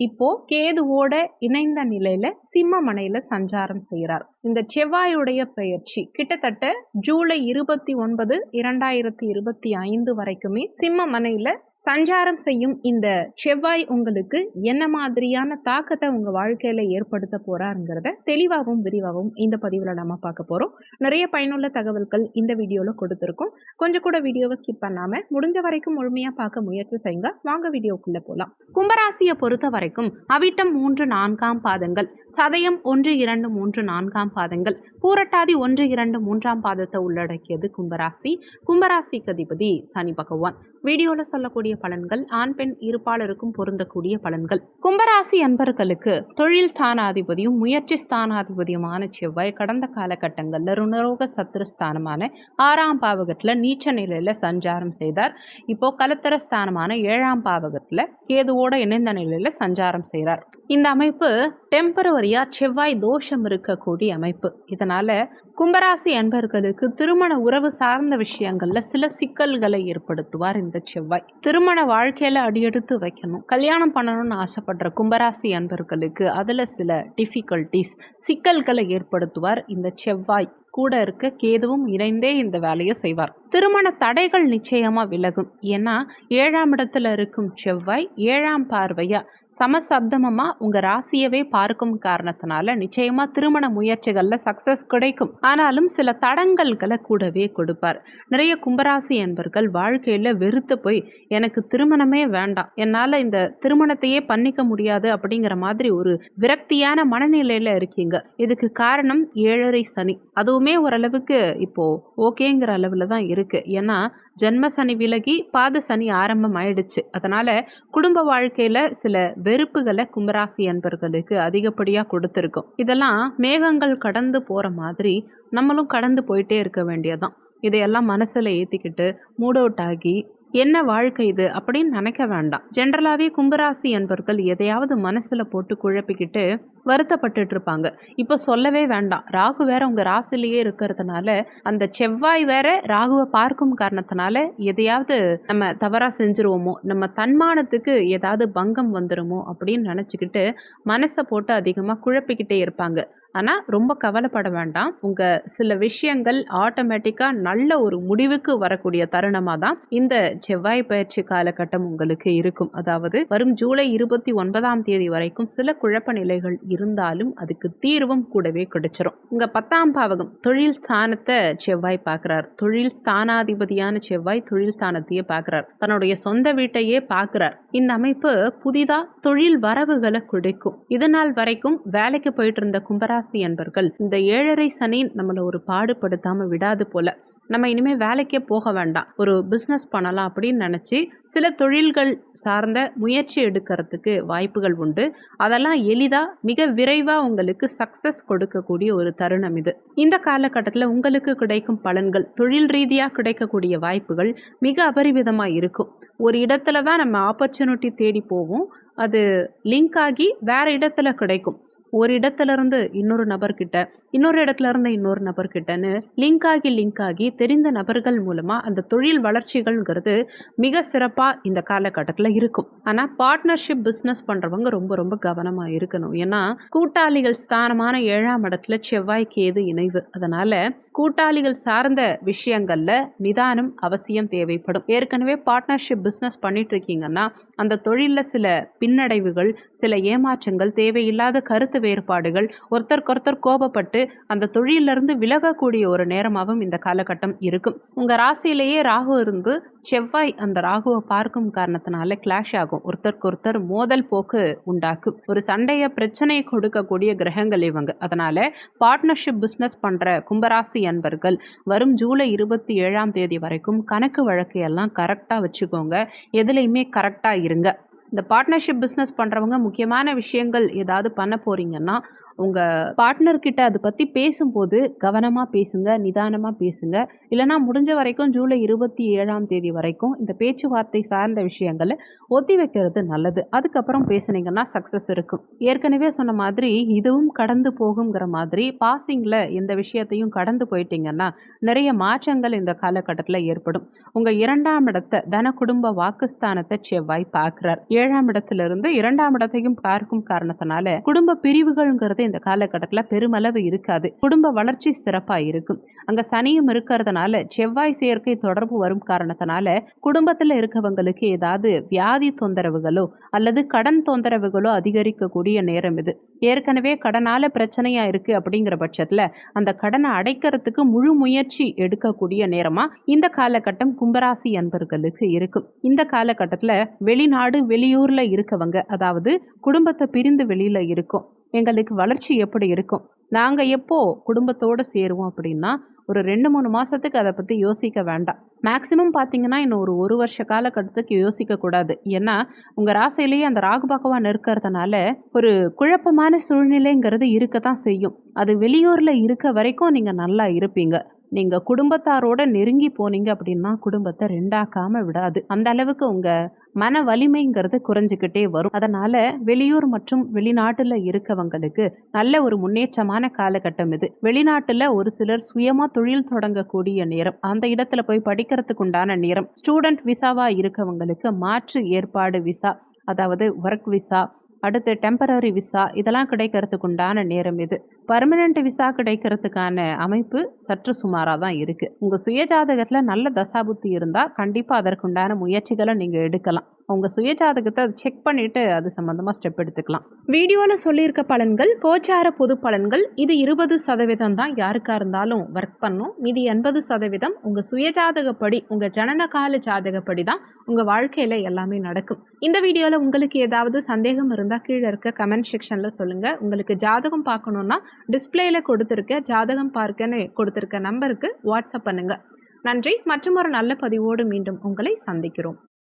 இப்போ கேதுவோட இணைந்த நிலையில சிம்மமனையில சஞ்சாரம் செய்கிறார் இந்த செவ்வாயுடைய பெயர்ச்சி கிட்டத்தட்ட ஜூலை இருபத்தி ஒன்பது இரண்டாயிரத்தி இருபத்தி ஐந்து வரைக்குமே சிம்மமனையில சஞ்சாரம் செய்யும் இந்த செவ்வாய் உங்களுக்கு என்ன மாதிரியான தாக்கத்தை உங்க வாழ்க்கையில ஏற்படுத்த போறாருங்கிறத தெளிவாகவும் விரிவாகவும் இந்த பதிவுல நம்ம பார்க்க போறோம். நிறைய பயனுள்ள தகவல்கள் இந்த வீடியோல கொடுத்துருக்கோம். கொஞ்சம் கூட வீடியோவை ஸ்கிப் பண்ணாம முடிஞ்ச வரைக்கும் முழுமையா பார்க்க முயற்சி செய்யுங்க. வாங்க வீடியோக்குள்ள போலாம். கும்பராசியை பொறுத்த வரைக்கும் வரைக்கும் அவிட்டம் மூன்று நான்காம் பாதங்கள். சதயம் ஒன்று இரண்டு மூன்று நான்காம் பாதங்கள். பூரட்டாதி ஒன்று இரண்டு மூன்றாம் பாதத்தை உள்ளடக்கியது கும்பராசி. கும்பராசிக்கு அதிபதி சனி பகவான். வீடியோவில் சொல்லக்கூடிய பலன்கள் ஆண் பெண் இருப்பாளருக்கும் பொருந்தக்கூடிய பலன்கள். கும்பராசி அன்பர்களுக்கு தொழில் ஸ்தானாதிபதியும் முயற்சி ஸ்தானாதிபதியுமான செவ்வாய் கடந்த காலகட்டங்களில் ருணரோக சத்துருஸ்தானமான ஆறாம் பாவகத்தில் நீச்ச நிலையில் சஞ்சாரம் செய்தார். இப்போ கலத்தர ஸ்தானமான ஏழாம் பாவகத்தில் கேதுவோட இணைந்த நிலையில் சஞ்சாரம் செய்கிறார் இந்த அமைப்பு டெம்பரவரியா செவ்வாய் தோஷம் இருக்கக்கூடிய அமைப்பு. இதனால கும்பராசி அன்பர்களுக்கு திருமண உறவு சார்ந்த விஷயங்கள்ல சில சிக்கல்களை ஏற்படுத்துவார் இந்த செவ்வாய். திருமண வாழ்க்கையில அடியெடுத்து வைக்கணும். கல்யாணம் பண்ணணும்னு ஆசைப்படுற கும்பராசி அன்பர்களுக்கு அதுல சில டிஃபிகல்டிஸ் சிக்கல்களை ஏற்படுத்துவார் இந்த செவ்வாய். கூட இருக்க கேதுவும் இணைந்தே இந்த வேலையை செய்வார். திருமண தடைகள் நிச்சயமா விலகும். ஏன்னா ஏழாம் இடத்துல இருக்கும் செவ்வாய் ஏழாம் பார்வையா சமசப்தமமா உங்க ராசியவே பார்க்கும் காரணத்தினால நிச்சயமா திருமண முயற்சிகள்ல சக்சஸ் கிடைக்கும். ஆனாலும் சில தடங்கல்களை கூடவே கொடுப்பார். நிறைய கும்பராசி என்பர்கள் வாழ்க்கையில வெறுத்து போய் எனக்கு திருமணமே வேண்டாம். என்னால இந்த திருமணத்தையே பண்ணிக்க முடியாது அப்படிங்கிற மாதிரி ஒரு விரக்தியான மனநிலையில இருக்கீங்க. இதுக்கு காரணம் ஏழரை சனி. அதுவும் ஓரளவுக்கு இப்போது ஓகேங்கிற அளவில் தான் இருக்குது ஏன்னா ஜென்ம சனி விலகி பாத சனி ஆரம்பம் ஆயிடுச்சு அதனால் குடும்ப வாழ்க்கையில் சில வெறுப்புகளை கும்பராசி அன்பர்களுக்கு அதிகப்படியாக கொடுத்துருக்கும். இதெல்லாம் மேகங்கள் கடந்து போகிற மாதிரி நம்மளும் கடந்து போயிட்டே இருக்க வேண்டியதான் இதையெல்லாம் மனசில் ஏற்றிக்கிட்டு மூட் அவுட் ஆகி என்ன வாழ்க்கை இது அப்படின்னு நினைக்க வேண்டாம். ஜென்ரலாகவே கும்பராசி என்பர்கள் எதையாவது மனசில் போட்டு குழப்பிக்கிட்டு வருத்தப்பட்டுட்டு இருப்பாங்க. இப்போ சொல்லவே வேண்டாம். ராகு வேற உங்கள் ராசிலேயே இருக்கிறதுனால அந்த செவ்வாய் வேற ராகுவை பார்க்கும் காரணத்தினால எதையாவது நம்ம தவறாக செஞ்சுருவோமோ நம்ம தன்மானத்துக்கு ஏதாவது பங்கம் வந்துருமோ அப்படின்னு நினச்சிக்கிட்டு மனசை போட்டு அதிகமாக குழப்பிக்கிட்டே இருப்பாங்க. ஆனால் ரொம்ப கவலைப்பட வேண்டாம். உங்கள் சில விஷயங்கள் ஆட்டோமேட்டிக்காக நல்ல ஒரு முடிவுக்கு வரக்கூடிய தருணமாக தான் இந்த செவ்வாய் பயிற்சி காலகட்டம் உங்களுக்கு இருக்கும். அதாவது வரும் ஜூலை இருபத்தி ஒன்பதாம் தேதி வரைக்கும் சில குழப்ப நிலைகள் இருந்தாலும் அதுக்கு தீர்வும் கூடவே கிடைச்சிரும். உங்கள் பத்தாம் பாவகம் தொழில் ஸ்தானத்தை செவ்வாய் பார்க்குறார். தொழில் ஸ்தானாதிபதியான செவ்வாய் தொழில் ஸ்தானத்தையே பார்க்குறார். தன்னுடைய சொந்த வீட்டையே பார்க்குறார். இந்த அமைப்பு புதிதா தொழில் வரவுகளை கொடுக்கும். இதனால் வரைக்கும் வேலைக்கு போயிட்டு இருந்த கும்பராசி அன்பர்கள் இந்த ஏழரை சனி நம்மளை ஒரு பாடுபடுத்தாம விடாது போல. நம்ம இனிமேல் வேலைக்கே போக வேண்டாம். ஒரு பிஸ்னஸ் பண்ணலாம் அப்படின்னு நினச்சி சில தொழில்கள் சார்ந்த முயற்சி எடுக்கிறதுக்கு வாய்ப்புகள் உண்டு. அதெல்லாம் எளிதாக மிக விரைவாக உங்களுக்கு சக்ஸஸ் கொடுக்கக்கூடிய ஒரு தருணம் இது. இந்த காலகட்டத்தில் உங்களுக்கு கிடைக்கும் பலன்கள் தொழில் ரீதியாக கிடைக்கக்கூடிய வாய்ப்புகள் மிக அபரிவிதமாக இருக்கும். ஒரு இடத்துல தான் நம்ம ஆப்பர்ச்சுனிட்டி தேடி போவோம். அது லிங்க் ஆகி வேறு இடத்துல கிடைக்கும். ஒரு இடத்துல இருந்து இன்னொரு நபர்கிட்ட இன்னொரு இடத்துல இருந்து இன்னொரு நபர்கிட்டன்னு லிங்க் ஆகி லிங்க் ஆகி தெரிந்த நபர்கள் மூலமாக அந்த தொழில் வளர்ச்சிகள்ங்கிறது மிக சிறப்பாக இந்த காலகட்டத்தில் இருக்கும். ஆனால் பார்ட்னர்ஷிப் பிஸ்னஸ் பண்ணுறவங்க ரொம்ப ரொம்ப கவனமாக இருக்கணும். ஏன்னா கூட்டாளிகள் ஸ்தானமான ஏழாம் இடத்துல செவ்வாய் கேது இணைவு. அதனால் கூட்டாளிகள் சார்ந்த விஷயங்களில் நிதானம் அவசியம் தேவைப்படும். ஏற்கனவே பார்ட்னர்ஷிப் பிஸ்னஸ் பண்ணிட்டு இருக்கீங்கன்னா அந்த தொழிலில் சில பின்னடைவுகள் சில ஏமாற்றங்கள் தேவையில்லாத கருத்து வேறுபாடுகள் ஒருத்தருக்கொருத்தர் கோபப்பட்டு அந்த தொழிலிருந்து விலகக்கூடிய ஒரு நேரமாகவும் இந்த காலகட்டம் இருக்கும். உங்கள் ராசியிலேயே ராகு இருந்து செவ்வாய் அந்த ராகுவை பார்க்கும் காரணத்தினால கிளாஷ் ஆகும். ஒருத்தருக்கு ஒருத்தர் மோதல் போக்கு உண்டாக்கும் ஒரு சண்டைய பிரச்சனையை கொடுக்கக்கூடிய கிரகங்கள் இவங்க. அதனால பார்ட்னர்ஷிப் பிஸ்னஸ் பண்ற கும்பராசி அன்பர்கள் வரும் ஜூலை இருபத்தி ஏழாம் தேதி வரைக்கும் கணக்கு வழக்கு எல்லாம் கரெக்டாக வச்சுக்கோங்க. எதுலையுமே கரெக்டாக இருங்க. இந்த பார்ட்னர்ஷிப் பிஸ்னஸ் பண்ணுறவங்க முக்கியமான விஷயங்கள் ஏதாவது பண்ண போறீங்கன்னா உங்கள் பார்ட்னர்கிட்ட அதை பற்றி பேசும்போது கவனமாக பேசுங்க நிதானமாக பேசுங்க. இல்லைனா முடிஞ்ச வரைக்கும் ஜூலை இருபத்தி ஏழாம் தேதி வரைக்கும் இந்த பேச்சுவார்த்தை சார்ந்த விஷயங்களை ஒத்தி வைக்கிறது நல்லது. அதுக்கப்புறம் பேசுனீங்கன்னா சக்ஸஸ் இருக்கும். ஏற்கனவே சொன்ன மாதிரி இதுவும் கடந்து போகுங்கிற மாதிரி பாசிங்கில் எந்த விஷயத்தையும் கடந்து போயிட்டீங்கன்னா நிறைய மாற்றங்கள் இந்த காலகட்டத்தில் ஏற்படும். உங்கள் இரண்டாம் இடத்தை தன குடும்ப வாக்குஸ்தானத்தை செவ்வாய் பார்க்குறார். ஏழாம் இடத்திலிருந்து இரண்டாம் இடத்தையும் பார்க்கும் காரணத்தினால குடும்ப பிரிவுகள்ங்கிறது இந்த காலகட்டத்தில் பெருமளவு இருக்காது. குடும்ப வளர்ச்சி சிறப்பாக இருக்கும். அங்கே சனியும் இருக்கிறதுனால செவ்வாய் சேர்க்கை தொடர்பு வரும் காரணத்தினால குடும்பத்தில் இருக்கவங்களுக்கு ஏதாவது வியாதி தொந்தரவுகளோ அல்லது கடன் தொந்தரவுகளோ அதிகரிக்கக்கூடிய நேரம் இது. ஏற்கனவே கடனால பிரச்சனையா இருக்கு அப்படிங்கிற பட்சத்தில் அந்த கடனை அடைக்கிறதுக்கு முழு முயற்சி எடுக்கக்கூடிய நேரமா இந்த காலகட்டம் கும்பராசி அன்பர்களுக்கு இருக்கும். இந்த காலகட்டத்தில் வெளிநாடு வெளியூர்ல இருக்கவங்க அதாவது குடும்பத்தை பிரிந்து வெளியில இருக்கும். எங்களுக்கு வளர்ச்சி எப்படி இருக்கும்? நாங்கள் எப்போ குடும்பத்தோடு சேருவோம் அப்படின்னா ஒரு ரெண்டு மூணு மாதத்துக்கு அதை பற்றி யோசிக்க வேண்டாம். மேக்ஸிமம் பார்த்தீங்கன்னா இன்னும் ஒரு ஒரு வருஷ காலகட்டத்துக்கு யோசிக்கக்கூடாது ஏன்னா உங்கள் ராசியிலேயே அந்த ராகு பகவான் இருக்கிறதுனால ஒரு குழப்பமான சூழ்நிலைங்கிறது இருக்க தான் செய்யும். அது வெளியூரில் இருக்க வரைக்கும் நீங்கள் நல்லா இருப்பீங்க. நீங்கள் குடும்பத்தாரோட நெருங்கி போனீங்க அப்படின்னா குடும்பத்தை ரெண்டாக்காமல் விடாது. அந்த அளவுக்கு உங்கள் மன வலிமைங்கிறது குறைஞ்சிக்கிட்டே வரும். அதனால் வெளியூர் மற்றும் வெளிநாட்டில் இருக்கவங்களுக்கு நல்ல ஒரு முன்னேற்றமான காலகட்டம் இது. வெளிநாட்டில் ஒரு சிலர் சுயமாக தொழில் தொடங்கக்கூடிய நேரம் அந்த இடத்துல போய் படிக்கிறதுக்கு உண்டான நேரம் ஸ்டூடெண்ட் விசாவாக இருக்கவங்களுக்கு மாற்று ஏற்பாடு விசா அதாவது ஒர்க் விசா அடுத்து டெம்பரரி விசா இதெல்லாம் கிடைக்கிறதுக்கு உண்டான நேரம் இது. பர்மனெண்ட் விசா கிடைக்கிறதுக்கான அமைப்பு சற்று சுமாராக தான் இருக்குது உங்கள் சுயஜாதகத்தில் நல்ல தசாபுத்தி இருந்தால் கண்டிப்பாக அதற்குண்டான முயற்சிகளை நீங்கள் எடுக்கலாம். உங்கள் சுயஜாதகத்தை செக் பண்ணிவிட்டு அது சம்மந்தமாக ஸ்டெப் எடுத்துக்கலாம். வீடியோவில் சொல்லியிருக்க பலன்கள் கோச்சார பொது பலன்கள் இது இருபது சதவீதம் தான் யாருக்காக இருந்தாலும் ஒர்க் பண்ணும். மீதி எண்பது சதவீதம் உங்கள் சுயஜாதகப்படி உங்கள் ஜனன கால ஜாதகப்படி தான் உங்கள் வாழ்க்கையில் எல்லாமே நடக்கும். இந்த வீடியோவில் உங்களுக்கு ஏதாவது சந்தேகம் இருந்தால் கீழே இருக்க கமெண்ட் செக்ஷனில் சொல்லுங்கள் உங்களுக்கு ஜாதகம் பார்க்கணுன்னா டிஸ்பிளேயில் கொடுத்துருக்க ஜாதகம் பார்க்கன்னு கொடுத்துருக்க நம்பருக்கு வாட்ஸ்அப் பண்ணுங்கள் நன்றி. மற்றும் ஒரு நல்ல பதிவோடு மீண்டும் உங்களை சந்திக்கிறோம்.